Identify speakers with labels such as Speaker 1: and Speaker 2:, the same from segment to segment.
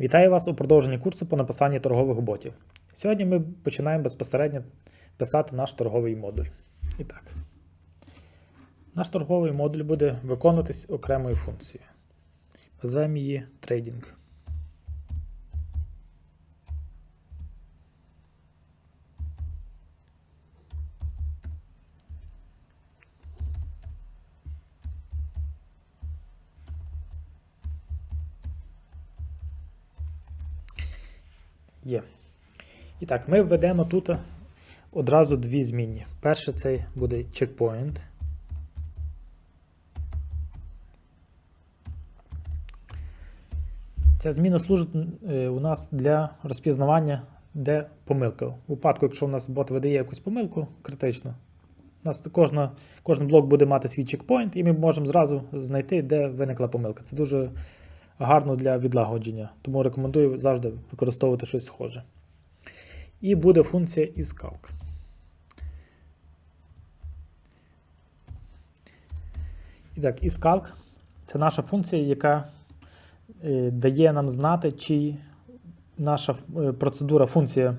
Speaker 1: Вітаю вас у продовженні курсу по написанні торгових ботів. Сьогодні ми починаємо безпосередньо писати наш торговий модуль. І так. Наш торговий модуль буде виконуватись окремою функцією. Називаємо її трейдинг. Є. І так, ми введемо тут одразу дві змінні. Перше це буде checkpoint. Ця зміна служить е, у нас для розпізнавання, де помилка. У випадку, якщо у нас бот видає якусь помилку критичну, у нас кожна, кожен блок буде мати свій чекпоінт, і ми можемо зразу знайти, де виникла помилка. Це дуже гарно для відлагодження, тому рекомендую завжди використовувати щось схоже. І буде функція isCalc. І так, isCalc – це наша функція, яка е, дає нам знати, чи наша е, процедура, функція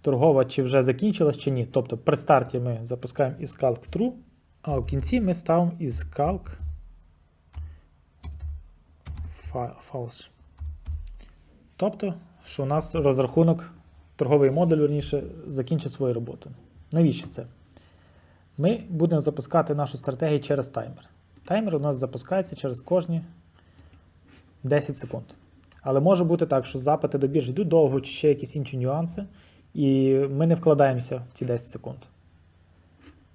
Speaker 1: торгова, чи вже закінчилась, чи ні. Тобто при старті ми запускаємо isCalc true, а в кінці ми ставимо isCalc false. Тобто, що у нас розрахунок, торговий модуль, верніше, закінчить свою роботу. Навіщо це? Ми будемо запускати нашу стратегію через таймер. Таймер у нас запускається через кожні 10 секунд. Але може бути так, що запити до біржі йдуть довго, чи ще якісь інші нюанси, і ми не вкладаємося в ці 10 секунд.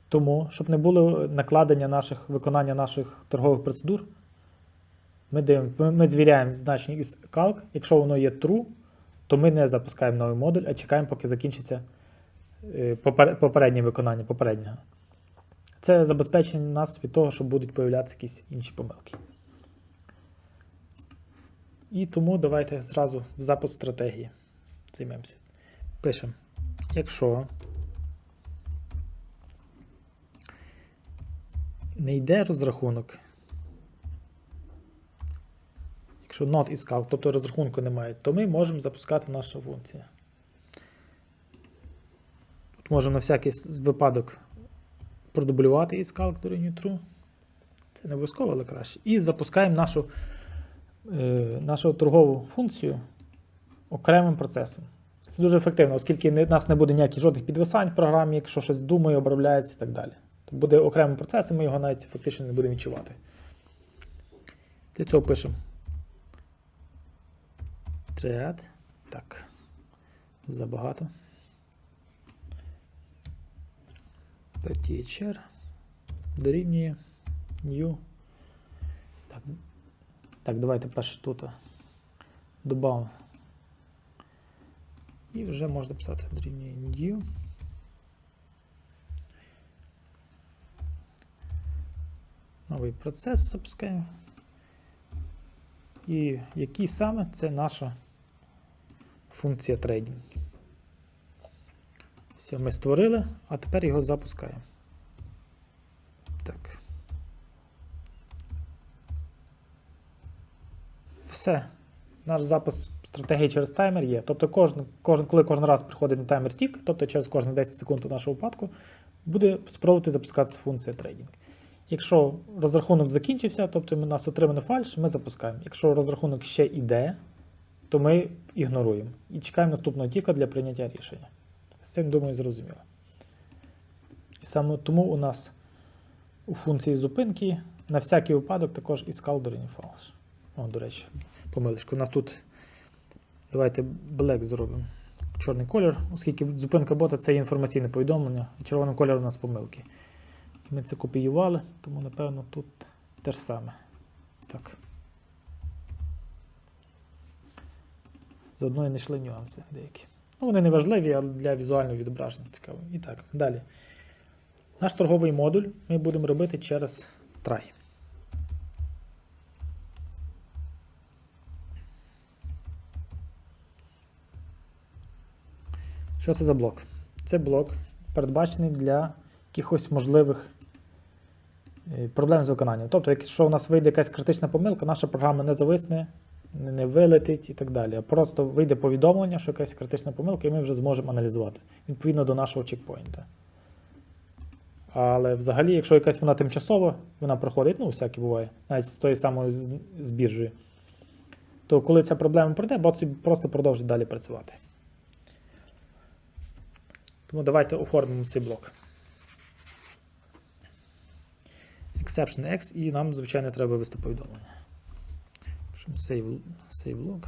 Speaker 1: Тому, щоб не було накладення наших, виконання наших торгових процедур, ми дивимо, ми, ми звіряємо значення із calc. Якщо воно є true, то ми не запускаємо новий модуль, а чекаємо, поки закінчиться е, попереднє виконання попереднього. Це забезпечення нас від того, що будуть появлятися якісь інші помилки. І тому давайте зразу в запуск стратегії займемося. Пишемо, якщо не йде розрахунок, якщо not is calc, тобто розрахунку немає, то ми можемо запускати нашу функцію. Тут можемо на всякий випадок продублювати is calc дорівнює true. Це не обов'язково, але краще. І запускаємо нашу, е, нашу торгову функцію окремим процесом. Це дуже ефективно, оскільки у нас не буде ніяких жодних підвисань в програмі, якщо щось думає, обробляється і так далі. То буде окремим процесом, ми його навіть фактично не будемо відчувати. Для цього пишемо thread. Так. Забагато. Teacher дорівнює new. Так, так давайте перше тут додамо. І вже можна писати дорівнює new. Новий процес запускаємо. І який саме це наша функція трейдинг. Все, ми створили, а тепер його запускаємо. Так. Все. Наш запис стратегії через таймер є. Тобто, кожен, кожен, коли кожен раз приходить на таймер тік, тобто через кожні 10 секунд у нашого випадку, буде спробувати запускатися функція трейдинг. Якщо розрахунок закінчився, тобто у нас отримано фальш, ми запускаємо. Якщо розрахунок ще йде, то ми ігноруємо і чекаємо наступного тіка для прийняття рішення. З цим, думаю, зрозуміло. І саме тому у нас у функції зупинки на всякий випадок також і скалдорені фалш. О, до речі, помилочку. У нас тут давайте black зробимо. Чорний колір, оскільки зупинка бота це інформаційне повідомлення, і червоним кольором у нас помилки. Ми це копіювали, тому напевно тут те ж саме. Так. Заодно і не йшли нюанси деякі. Ну, вони не важливі, але для візуального відображення цікаво. І так, далі. Наш торговий модуль ми будемо робити через try. Що це за блок? Це блок передбачений для якихось можливих е, проблем з виконанням. Тобто, якщо у нас вийде якась критична помилка, наша програма не зависне не- вилетить і так далі. А просто вийде повідомлення, що якась критична помилка, і ми вже зможемо аналізувати відповідно до нашого чекпоінта. Але взагалі, якщо якась вона тимчасова, вона проходить, ну, всяке буває, навіть з тої самої з, біржею, то коли ця проблема пройде, бот просто продовжить далі працювати. Тому давайте оформимо цей блок. Exception X, і нам, звичайно, треба вивести повідомлення. Save, save log.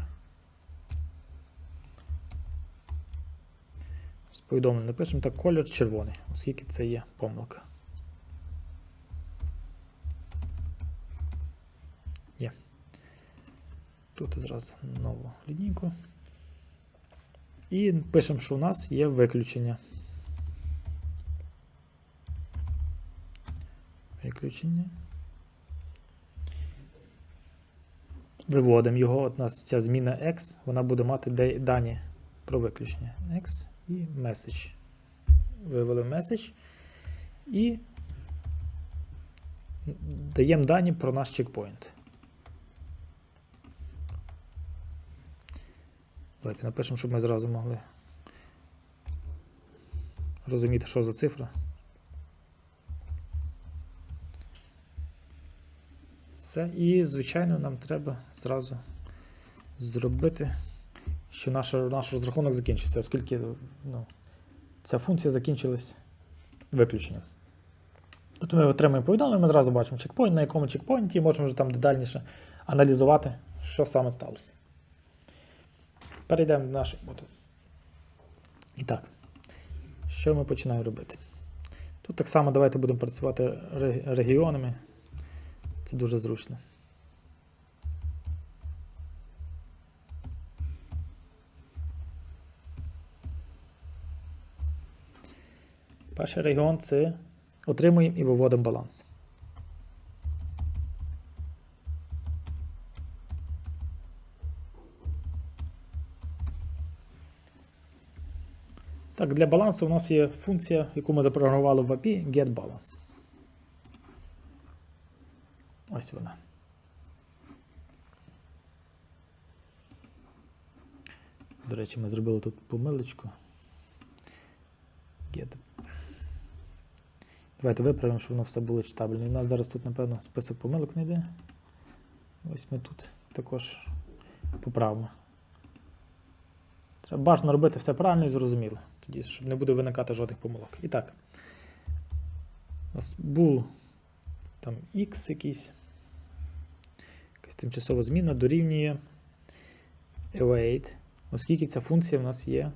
Speaker 1: Повідомлення напишемо так, колір червоний, оскільки це є помилка. Є. Тут зразу нову лінійку. І пишемо, що у нас є виключення. Виключення. Виводимо його. От у нас ця зміна X, вона буде мати дані про виключення. X і message. Вивели message. І даємо дані про наш чекпоінт. Давайте напишемо, щоб ми зразу могли розуміти, що за цифра. Все. І, звичайно, нам треба зразу зробити, що наш, наш розрахунок закінчиться, оскільки ну, ця функція закінчилась виключенням. Тут ми отримаємо повідомлення, ми зразу бачимо чекпоінт, на якому чекпоінті, можемо вже там детальніше аналізувати, що саме сталося. Перейдемо до нашої роботи. І так, що ми починаємо робити? Тут так само давайте будемо працювати регіонами. Це дуже зручно. Перший регіон це отримуємо і виводимо баланс. Так, для балансу у нас є функція, яку ми запрограмували в API getBalance. Ось вона. До речі, ми зробили тут помилочку. Давайте виправимо, щоб воно все було читабельно. У нас зараз тут, напевно, список помилок не йде. Ось ми тут також поправимо. Треба бажано робити все правильно і зрозуміло, тоді, щоб не буде виникати жодних помилок. І так, у нас був там X якийсь, якась тимчасова зміна дорівнює await, оскільки ця функція в нас є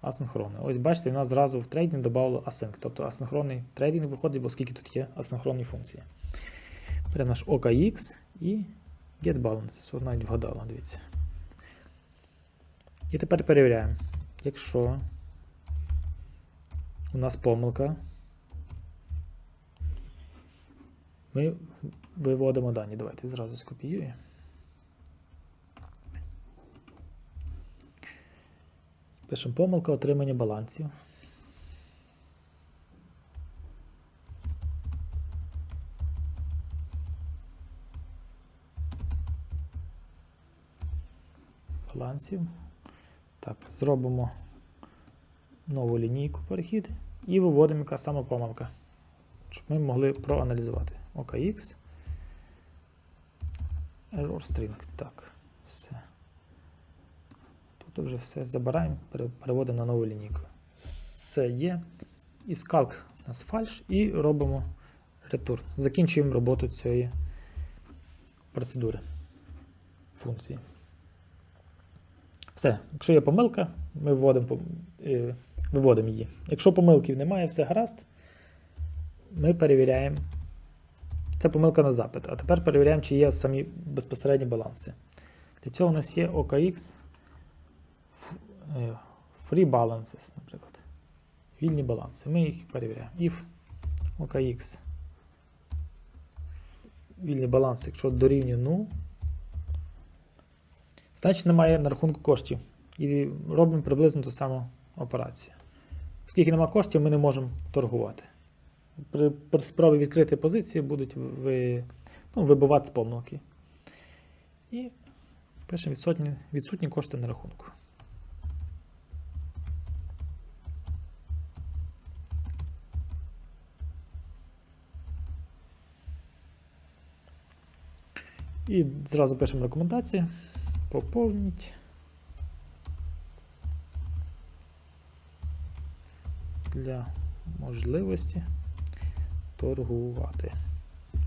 Speaker 1: асинхронна. Ось бачите, в нас зразу в трейдинг додало async, тобто асинхронний трейдинг виходить, оскільки тут є асинхронні функції. Беремо наш OKX і getBalance. Навіть вгадала, дивіться. І тепер перевіряємо. Якщо у нас помилка, ми виводимо дані. Давайте зразу скопіюємо. Пишемо помилка отримання балансів. Балансів. Так, зробимо нову лінійку перехід і виводимо яка саме помилка, щоб ми могли проаналізувати. OKX. Error string. Так, все. Тут вже все забираємо, переводимо на нову лінійку. Все є. І скалк у нас фальш, і робимо return. Закінчуємо роботу цієї процедури функції. Все, якщо є помилка, ми вводимо, е, виводимо її. Якщо помилків немає, все гаразд, ми перевіряємо. Це помилка на запит. А тепер перевіряємо, чи є самі безпосередні баланси. Для цього у нас є OKX е, Free Balances, наприклад. Вільні баланси. Ми їх перевіряємо. If OKX вільний баланс, якщо дорівнює 0, значить немає на рахунку коштів. І робимо приблизно ту саму операцію. Оскільки немає коштів, ми не можемо торгувати. При, при спробі відкрити позиції будуть ви, ну, вибивати з помилки. І Пишемо відсутні, відсутні кошти на рахунку. І зразу пишемо рекомендації. Поповніть. Для можливості торгувати.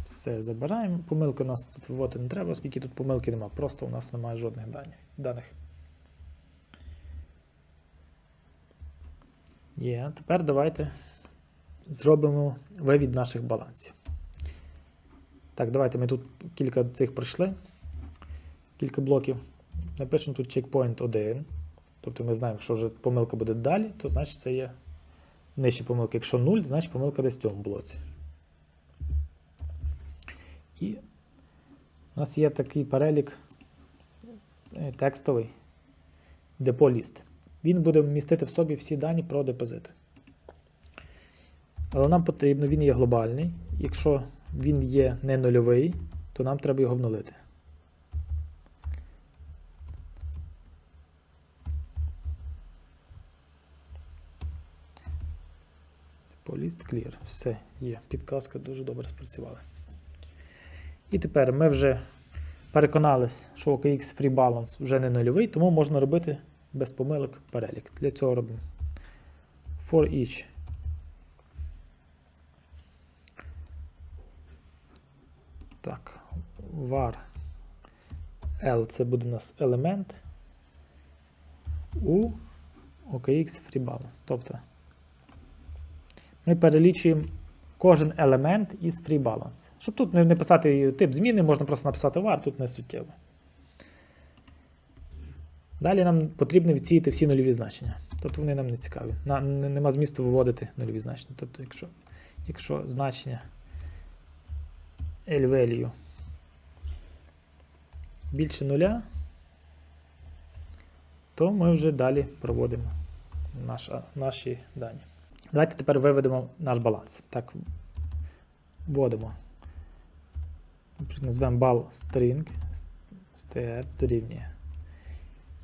Speaker 1: Все, забираємо. Помилки у нас тут виводити не треба, оскільки тут помилки немає. Просто у нас немає жодних даних. Є. Тепер давайте зробимо вивід наших балансів. Так, давайте ми тут кілька цих пройшли. Кілька блоків. Напишемо тут чекпоінт 1. Тобто ми знаємо, якщо вже помилка буде далі, то значить це є нижчі помилки. Якщо 0, значить помилка десь в цьому блоці. І у нас є такий перелік е, текстовий депо-ліст. Він буде вмістити в собі всі дані про депозит. Але нам потрібно, він є глобальний. Якщо він є не нульовий, то нам треба його обнулити. Поліст clear. Все, є. Підказка дуже добре спрацювала. І тепер ми вже переконались, що OKX Free Balance вже не нульовий, тому можна робити без помилок перелік. Для цього робимо for each. Так, var L це буде у нас елемент у OKX Free Balance. Тобто ми перелічуємо кожен елемент із free balance. Щоб тут не писати тип зміни, можна просто написати var, тут не суттєво. Далі нам потрібно відсіяти всі нульові значення. Тобто вони нам не цікаві. На, Нема змісту виводити нульові значення. Тобто, якщо якщо значення L-value більше нуля, то ми вже далі проводимо наша, наші дані. Давайте тепер виведемо наш баланс. Так, вводимо. Назвемо бал string str дорівнює.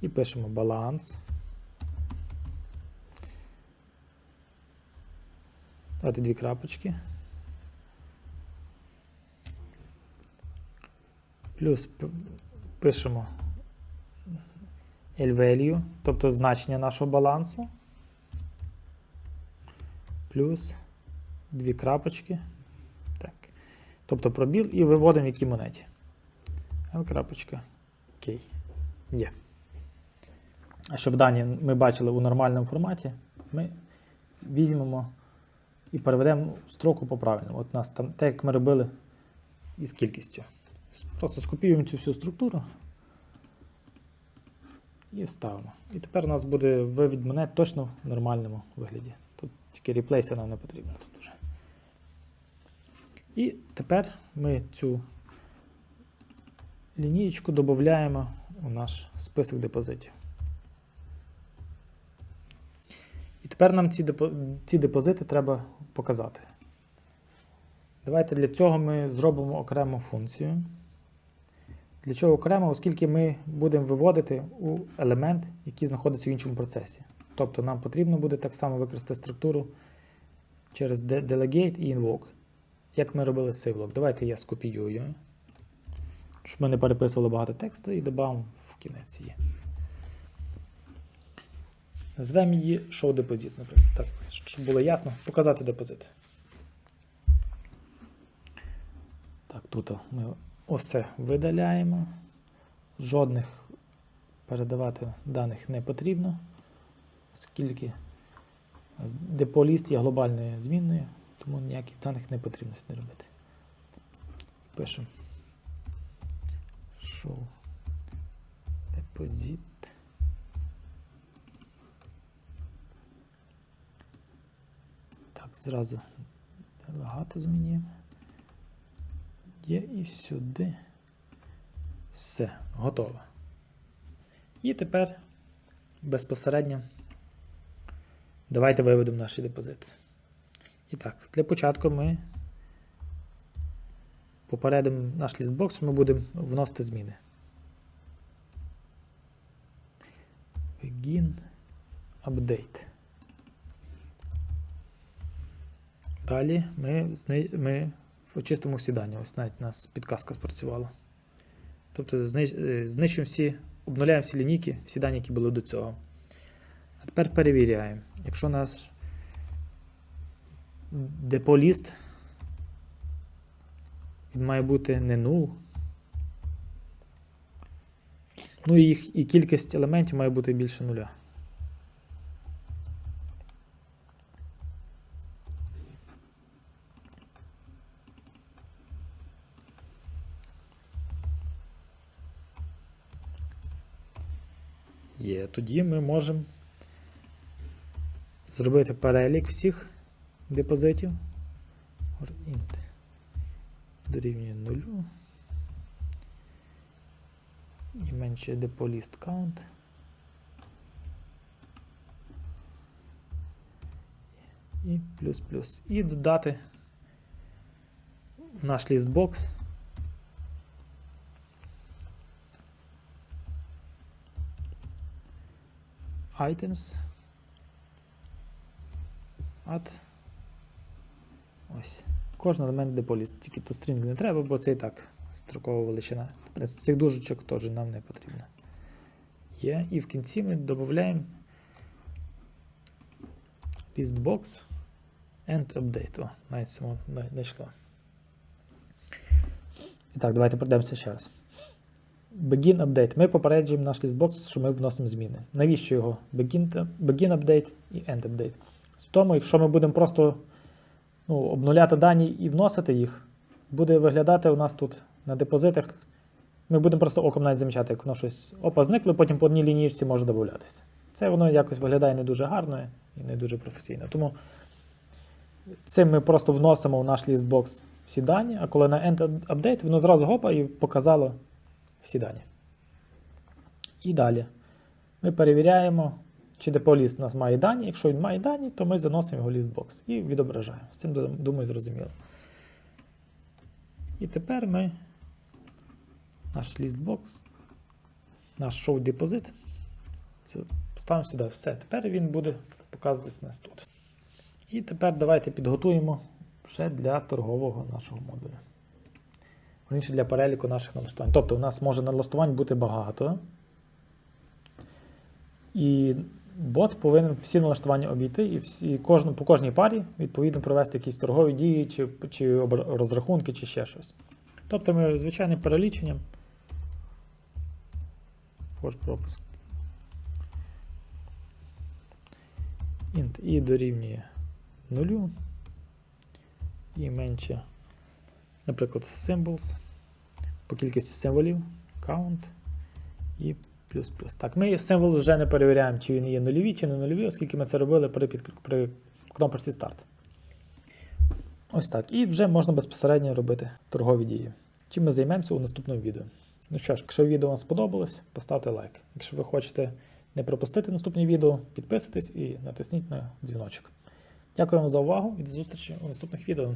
Speaker 1: І пишемо баланс. Давайте дві крапочки. Плюс пишемо L-value, тобто значення нашого балансу плюс дві крапочки. Так. Тобто пробіл і виводимо в якій монеті. L крапочка K. Є. А щоб дані ми бачили у нормальному форматі, ми візьмемо і переведемо строку по правильному. От нас там, так як ми робили із кількістю. Просто скопіюємо цю всю структуру і вставимо. І тепер у нас буде вивід монет точно в нормальному вигляді. Тільки реплейса нам не потрібно тут уже. І тепер ми цю лінієчку додаємо у наш список депозитів. І тепер нам ці, депо... ці депозити треба показати. Давайте для цього ми зробимо окрему функцію. Для чого окремо, оскільки ми будемо виводити у елемент, який знаходиться в іншому процесі. Тобто нам потрібно буде так само використати структуру через Delegate і Invoke, як ми робили Sivlock. Давайте я скопіюю, щоб ми не переписували багато тексту і додам в кінець її. Назвемо її Show Deposit, наприклад. Так, щоб було ясно, показати депозит. Так, тут ми усе видаляємо. Жодних передавати даних не потрібно оскільки деполіст є глобальною змінною, тому ніяких даних не потрібно сюди робити. Пишемо show deposit. Так, зразу делегати змінюємо. Є і сюди. Все, готово. І тепер безпосередньо. Давайте виведемо наш депозит. І так, для початку ми попередимо наш лістбокс, що ми будемо вносити зміни. Begin update. Далі ми, ми очистимо всі дані. Ось навіть у нас підказка спрацювала. Тобто зни- е, знищуємо всі, обнуляємо всі лінійки, всі дані, які були до цього. Тепер перевіряємо. Якщо у нас деполіст, він має бути не null. Ну і, їх, і кількість елементів має бути більше нуля. Є. Тоді ми можемо зробити перелік всіх депозитів. Int дорівнює нулю. І менше depolist count. І плюс плюс. І додати наш лістбокс items. Add. Ось. Кожен елемент деполіст. Тільки то стрінг не треба, бо це і так строкова величина. В принципі, цих дужечок теж нам не потрібно. Є. І в кінці ми додаємо listbox and update. О, навіть само знайшло. І так, давайте пройдемося ще раз. Begin update. Ми попереджуємо наш лістбокс, що ми вносимо зміни. Навіщо його? Begin, begin update і end update. В тому, якщо ми будемо просто ну, обнуляти дані і вносити їх, буде виглядати у нас тут на депозитах. Ми будемо просто оком навіть замічати, як воно щось опа зникло, потім по одній лінійці може додатися. Це воно якось виглядає не дуже гарно і не дуже професійно. Тому цим ми просто вносимо в наш лістбокс всі дані, а коли на end update, воно зразу гопа і показало всі дані. І далі ми перевіряємо, чи деполіст у нас має дані. Якщо він має дані, то ми заносимо його лістбокс і відображаємо. З цим, думаю, зрозуміло. І тепер ми наш лістбокс, наш show депозит ставимо сюди все. Тепер він буде показуватися у нас тут. І тепер давайте підготуємо вже для торгового нашого модуля. Інше для переліку наших налаштувань. Тобто, у нас може налаштувань бути багато. І бот повинен всі налаштування обійти і всі, кожну, по кожній парі відповідно провести якісь торгові дії, чи, чи розрахунки, чи ще щось. Тобто ми звичайним переліченням. Пропуск. Int і дорівнює нулю. І менше, наприклад, symbols. По кількості символів, count і плюс плюс. Так, ми символ вже не перевіряємо, чи він є нульові, чи не нульові, оскільки ми це робили при, при кнопочці старт. Ось так. І вже можна безпосередньо робити торгові дії. Чим ми займемося у наступному відео. Ну що ж, якщо відео вам сподобалось, поставте лайк. Якщо ви хочете не пропустити наступні відео, підписуйтесь і натисніть на дзвіночок. Дякую вам за увагу і до зустрічі у наступних відео.